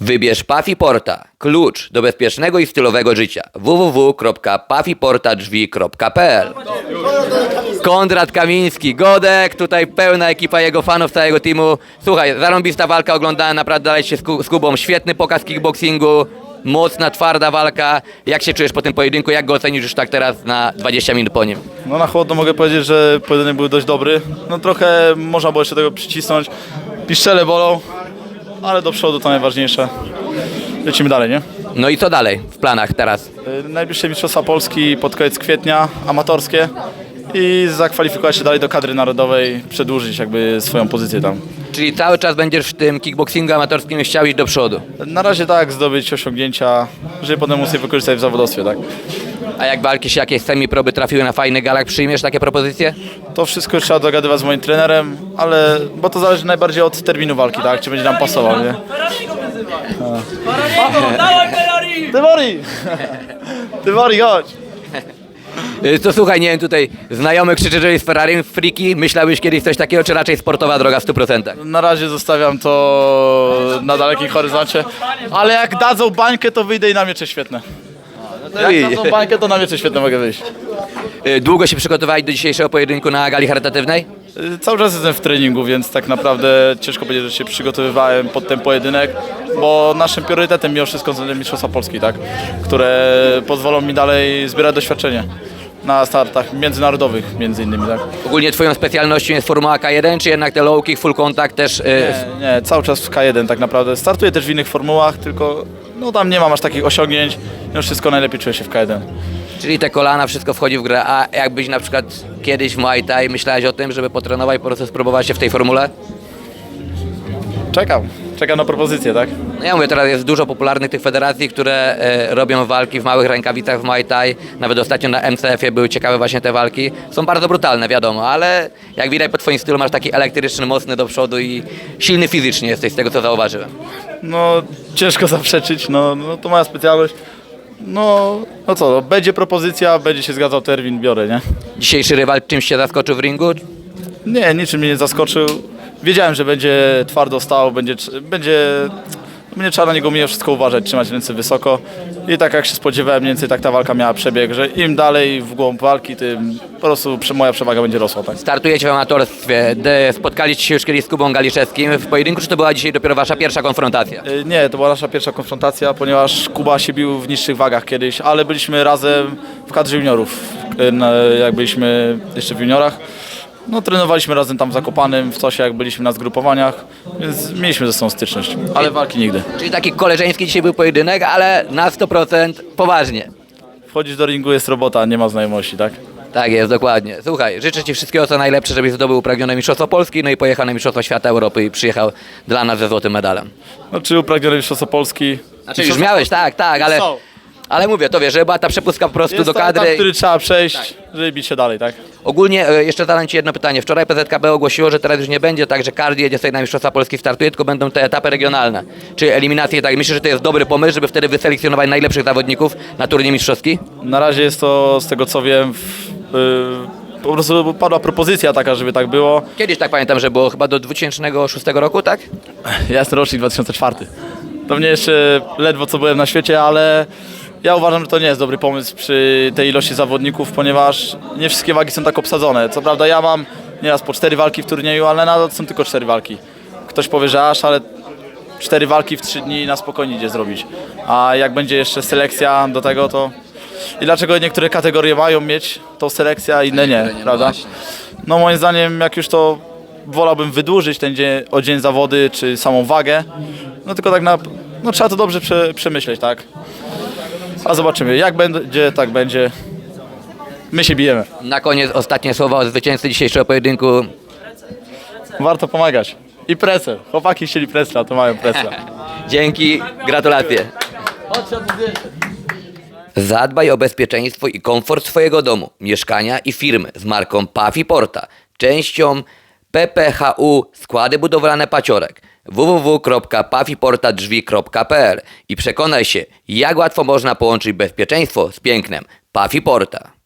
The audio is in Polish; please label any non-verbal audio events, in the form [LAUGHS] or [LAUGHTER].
Wybierz Pafi Porta, klucz do bezpiecznego i stylowego życia. www.pafiportadrzwi.pl Konrad Kamiński, Godek, tutaj pełna ekipa jego fanów, całego teamu. Słuchaj, zarąbista walka, oglądałem naprawdę dalej się z Kubą. Świetny pokaz kickboxingu, mocna, twarda walka. Jak się czujesz po tym pojedynku? Jak go ocenisz już tak teraz na 20 minut po nim? No na chłodno mogę powiedzieć, że pojedynek był dość dobry. No trochę można było jeszcze tego przycisnąć. Piszczele bolą, ale do przodu to najważniejsze. Lecimy dalej, nie? No i co dalej w planach teraz? Y, Najbliższe Mistrzostwa Polski pod koniec kwietnia, amatorskie. I zakwalifikować się dalej do kadry narodowej, przedłużyć jakby swoją pozycję tam. Czyli cały czas będziesz w tym kickboxingu amatorskim chciał iść do przodu. Na razie tak, zdobyć osiągnięcia, żeby potem móc je wykorzystać w zawodowstwie, tak? A jak walki się jakieś semi-proby trafiły na fajny galak, przyjmiesz takie propozycje? To wszystko już trzeba dogadywać z moim trenerem, ale bo to zależy najbardziej od terminu walki, tak? Czy będzie nam pasował, nie? Dawaj Ferrari! Tymori! Tymori, chodź! Y, To słuchaj, nie wiem, tutaj znajomy krzyczy, że jest Ferrari, friki, myślałbyś kiedyś coś takiego, czy raczej sportowa droga w 100%? Na razie zostawiam to na dalekim horyzoncie, ale jak dadzą bańkę, to wyjdę i na miecze świetne. Jak dadzą bańkę, to na miecze świetne mogę wyjść. Y, Długo się przygotowałeś do dzisiejszego pojedynku na gali charytatywnej? Y, Cały czas jestem w treningu, więc tak naprawdę ciężko powiedzieć, że się przygotowywałem pod ten pojedynek, bo naszym priorytetem mimo wszystko są Mistrzostwa Polski, tak? które pozwolą mi dalej zbierać doświadczenie na startach międzynarodowych między innymi. Tak? Ogólnie twoją specjalnością jest Formuła K1, czy jednak te low kick, full contact też? y, Nie, nie, cały czas w K1 tak naprawdę. Startuję też w innych formułach, tylko no tam nie mam aż takich osiągnięć. Mimo wszystko najlepiej czuję się w K1. Czyli te kolana, wszystko wchodzi w grę. A jakbyś na przykład kiedyś w Muay Thai myślałeś o tym, żeby potrenować, po prostu spróbować się w tej formule? Czekam, czekam na propozycję, tak? No ja mówię, teraz jest dużo popularnych tych federacji, które e, robią walki w małych rękawicach w Muay Thai. Nawet ostatnio na MCF-ie były ciekawe właśnie te walki. Są bardzo brutalne, wiadomo, ale jak widać po twoim stylu masz taki elektryczny, mocny do przodu i silny fizycznie jesteś, z tego co zauważyłem. No ciężko [LAUGHS] zaprzeczyć, no, no to moja specjalność. No, no co, no, będzie propozycja, będzie się zgadzał termin, biorę, nie? Dzisiejszy rywal czymś się zaskoczył w ringu? Nie, niczym mnie nie zaskoczył. Wiedziałem, że będzie twardo stał, będzie, będzie, będzie trzeba na niego mimo wszystko uważać, trzymać ręce wysoko. I tak jak się spodziewałem, mniej więcej tak ta walka miała przebieg, że im dalej w głąb walki, tym po prostu moja przewaga będzie rosła, tak? Startujecie w amatorstwie. De- Spotkaliście się już kiedyś z Kubą Galiszewskim w pojedynku, czy to była dzisiaj dopiero wasza pierwsza konfrontacja? Y, Nie, to była nasza pierwsza konfrontacja, ponieważ Kuba się bił w niższych wagach kiedyś, ale byliśmy razem w kadrze juniorów, y, na- jak byliśmy jeszcze w juniorach. No, trenowaliśmy razem tam w Zakopanem, w Cosie, jak byliśmy na zgrupowaniach, więc mieliśmy ze sobą styczność, ale walki nigdy. Czyli taki koleżeński dzisiaj był pojedynek, ale na 100% poważnie. Wchodzić do ringu jest robota, nie ma znajomości, tak? Tak jest, dokładnie. Słuchaj, życzę Ci wszystkiego co najlepsze, żebyś zdobył upragnione Mistrzostwo Polski, no i pojechał na Mistrzostwa Świata Europy i przyjechał dla nas ze złotym medalem. No, czy upragniony mistrzostwo Polski? Znaczy już miałeś, tak, tak, ale, Są. Ale mówię, to wiesz, że była ta przepustka po prostu do kadry. etap, który trzeba przejść, żeby bić się dalej, tak? Ogólnie e, jeszcze zadam Ci jedno pytanie. Wczoraj PZKB ogłosiło, że teraz już nie będzie tak, że każdy jedzie sobie na Mistrzostwa Polski startuje, tylko będą te etapy regionalne. Czy eliminacje, tak? Myślę, że to jest dobry pomysł, żeby wtedy wyselekcjonować najlepszych zawodników na turniej mistrzowski? Na razie jest to, z tego co wiem, w, y, po prostu padła propozycja taka, żeby tak było. Kiedyś tak pamiętam, że było chyba do 2006 roku, tak? Ja jestem rocznik 2004. To mnie jeszcze ledwo co byłem na świecie, ale ja uważam, że to nie jest dobry pomysł przy tej ilości zawodników, ponieważ nie wszystkie wagi są tak obsadzone. Co prawda ja mam nieraz po cztery walki w turnieju, ale nadal są tylko cztery walki. Ktoś powie, że aż, ale cztery walki w trzy dni na spokojnie idzie zrobić. A jak będzie jeszcze selekcja do tego, to... I dlaczego niektóre kategorie mają mieć tą selekcję, a inne nie, prawda? No moim zdaniem, jak już to wolałbym wydłużyć ten dzień, o dzień zawody, czy samą wagę. No tylko tak na... No trzeba to dobrze prze, przemyśleć, tak? A zobaczymy. Jak będzie, tak będzie. My się bijemy. Na koniec ostatnie słowa o zwycięzcy dzisiejszego pojedynku. Warto pomagać. I presę. Chłopaki chcieli presla, to mają presla. [LAUGHS] Dzięki, gratulacje. Zadbaj o bezpieczeństwo i komfort swojego domu, mieszkania i firmy z marką Pafi Porta, częścią PPHU Składy Budowlane Paciorek www.pafiportadrzwi.pl i przekonaj się, jak łatwo można połączyć bezpieczeństwo z pięknem. Pafi Porta.